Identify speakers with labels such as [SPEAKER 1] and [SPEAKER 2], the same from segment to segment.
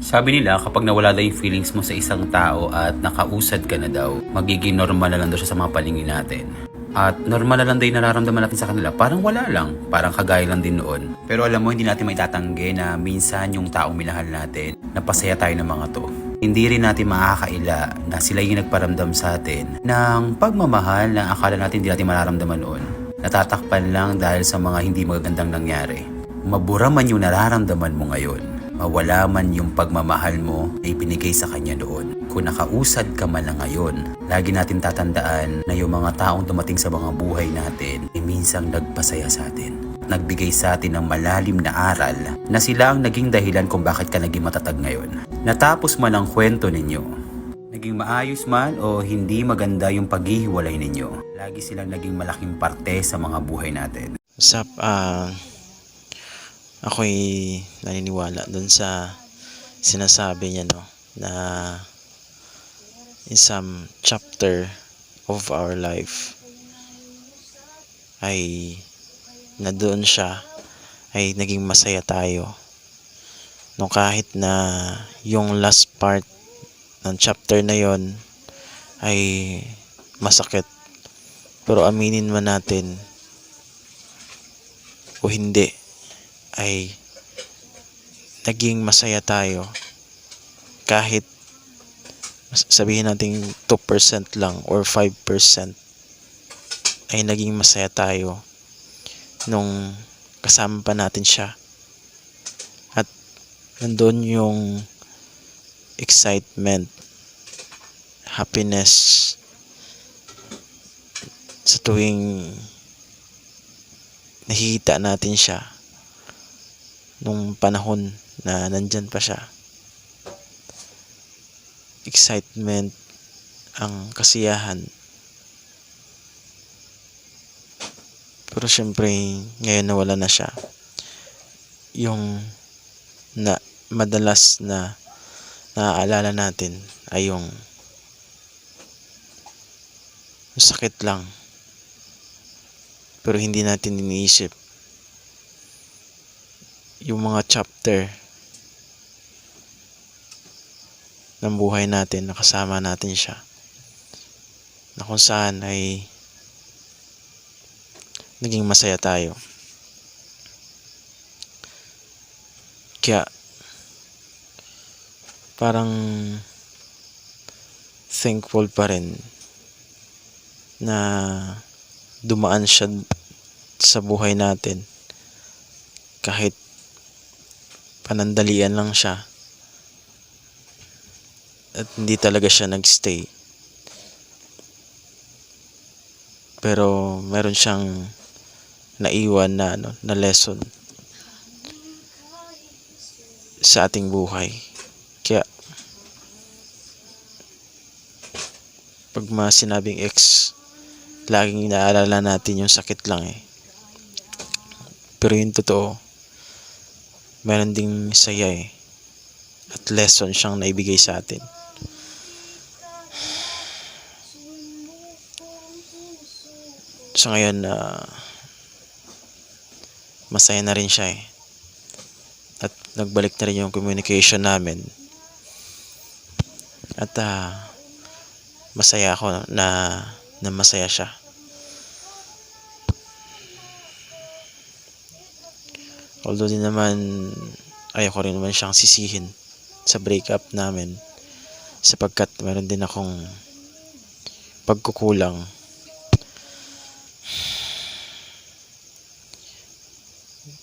[SPEAKER 1] Sabi nila kapag nawala daw yung feelings mo sa isang tao at nakausad ka na daw, magiging normal na lang daw siya sa mga paningin natin. At normal na lang yung nararamdaman natin sa kanila. Parang wala lang. Parang kagaya lang din noon. Pero alam mo, hindi natin maitatanggi na minsan yung taong minahal natin, napasaya tayo ng mga to. Hindi rin natin makakaila na sila yung nagparamdam sa atin ng pagmamahal na akala natin hindi natin mararamdaman noon. Natatakpan lang dahil sa mga hindi magagandang nangyari. Mabura man yung nararamdaman mo ngayon. Mawala man yung pagmamahal mo na ibinigay sa kanya noon. Kung nakausad ka man lang ngayon, lagi natin tatandaan na yung mga taong dumating sa mga buhay natin ay minsang nagpasaya sa atin. Nagbigay sa atin ng malalim na aral na sila ang naging dahilan kung bakit ka naging matatag ngayon. Natapos man ang kwento ninyo, Naging maayos man o hindi maganda yung paghihiwalay ninyo, lagi silang naging malaking parte sa mga buhay natin.
[SPEAKER 2] What's up? Ah, ako'y naniniwala dun sa sinasabi niya, no? Na in some chapter of our life ay na doon siya ay naging masaya tayo. No kahit na yung last part ng chapter na yon ay masakit. Pero aminin man natin o hindi ay naging masaya tayo kahit sabihin natin 2% lang or 5% ay naging masaya tayo nung kasama pa natin siya. At nandun yung excitement happiness sa tuwing nakikita natin siya nung panahon na nandyan pa siya. Excitement, ang kasiyahan. Pero syempre, ngayon nawala na siya. Yung na madalas na naaalala natin ay yung sakit lang. Pero hindi natin iniisip yung mga chapter ng buhay natin na kasama natin siya. Na kung saan ay naging masaya tayo. Kaya parang thankful pa rin na dumaan siya sa buhay natin kahit panandalian lang siya. At hindi talaga siya nagstay. Pero meron siyang naiwan na ano na lesson sa ating buhay. Kaya pag mga sinabing ex laging inaalala natin yung sakit lang eh. Pero yung totoo meron ding saya eh. At lesson siyang naibigay sa atin. So ngayon, ah, masaya na rin siya eh. At nagbalik na rin yung communication namin. At ah, masaya ako na, na masaya siya. Although din naman ayoko rin naman siyang sisihin sa breakup namin sapagkat meron din akong pagkukulang.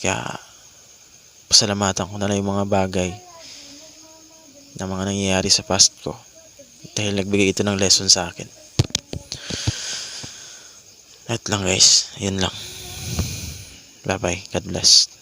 [SPEAKER 2] Kaya pasalamatan ko na lang yung mga bagay na mga nangyayari sa past ko dahil nagbigay ito ng lesson sa akin. At lang guys. Yun lang. Bye bye God bless